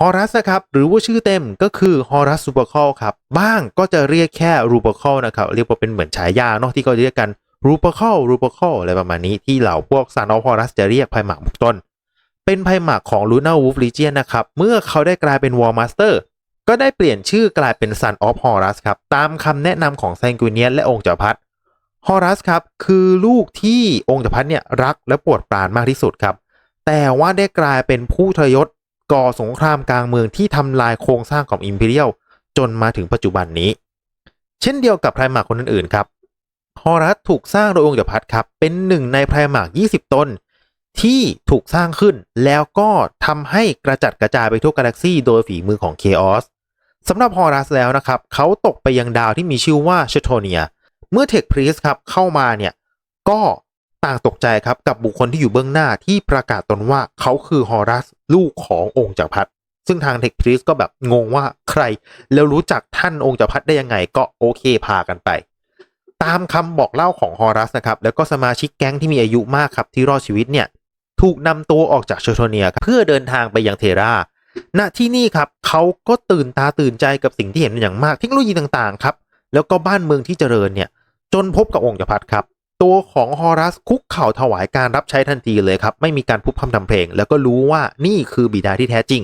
ฮอรัสนะครับหรือว่าชื่อเต็มก็คือฮอรัสซูเปอร์คอลครับบ้างก็จะเรียกแค่รูเปอร์คอลนะครับเรียกว่าเป็นเหมือนฉายาเนาะที่เขาเรียกกันรูเปอร์คอลรูเปอร์คอลอะไรประมาณนี้ที่เหล่าพวกซานอฟฮอรัสจะเรียกไพ่หมากบุกต้น เป็นไพ่หมากของลูน่าวูฟลีเจียนนะครับเมื่อเขาได้กลายเป็นวอร์มาสเตอร์ก็ได้เปลี่ยนชื่อกลายเป็น Son of Horus ครับตามคำแนะนำของแซงกูเนียนและองค์จักรพรรดิฮอรัสครับคือลูกที่องค์จักรพรรดิเนี่ยรักและปวดปรานมากที่สุดครับแต่ว่าได้กลายเป็นผู้ทรยศ ก่อสงครามกลางเมืองที่ทำลายโครงสร้างของอิมพีเรียลจนมาถึงปัจจุบันนี้ เช่นเดียวกับไพรมาร์คคนอื่นๆครับฮอรัสถูกสร้างโดยองค์จักรพรรดิครับ เป็นหนึ่งในไพรมาร์ค20 ตนที่ถูกสร้างขึ้นแล้วก็ทำให้กระจัดกระจายไปทั่วกาแล็กซีโดยฝีมือของเคออสสำหรับฮอรัสแล้วนะครับ เขาตกไปยังดาวที่มีชื่อว่าเชโทเนีย เมื่อเทคพรีสครับเข้ามาเนี่ย ก็ ต่างตกใจครับกับบุคคลที่อยู่เบื้องหน้าที่ประกาศตนว่าเขาคือฮอรัสลูกขององค์จักรพรรดิซึ่งทางเทคพรีสก็แบบงงว่าใคร แล้วรู้จักท่านองค์จักรพรรดิได้ยังไงก็โอเคพากันไป ตามคำบอกเล่าของฮอรัสนะครับแล้วก็สมาชิกแก๊งที่มีอายุมากครับที่รอดชีวิตเนี่ยถูกนำตัวออกจากเชโทเนียเพื่อเดินทางไปยังเทราณที่นี่ครับเขาก็ตื่นตาตื่นใจกับสิ่งที่เห็นเป็นอย่างมากเทคโนโลยีต่างๆครับแล้วก็บ้านเมืองที่เจริญเนี่ยจนพบกับองค์จักรพรรดิครับ ตัวของฮอรัสคุกเข่าถวายการรับใช้ทันทีเลยครับ ไม่มีการพุบพำทำเพลง แล้วก็รู้ว่านี่คือบิดาที่แท้จริง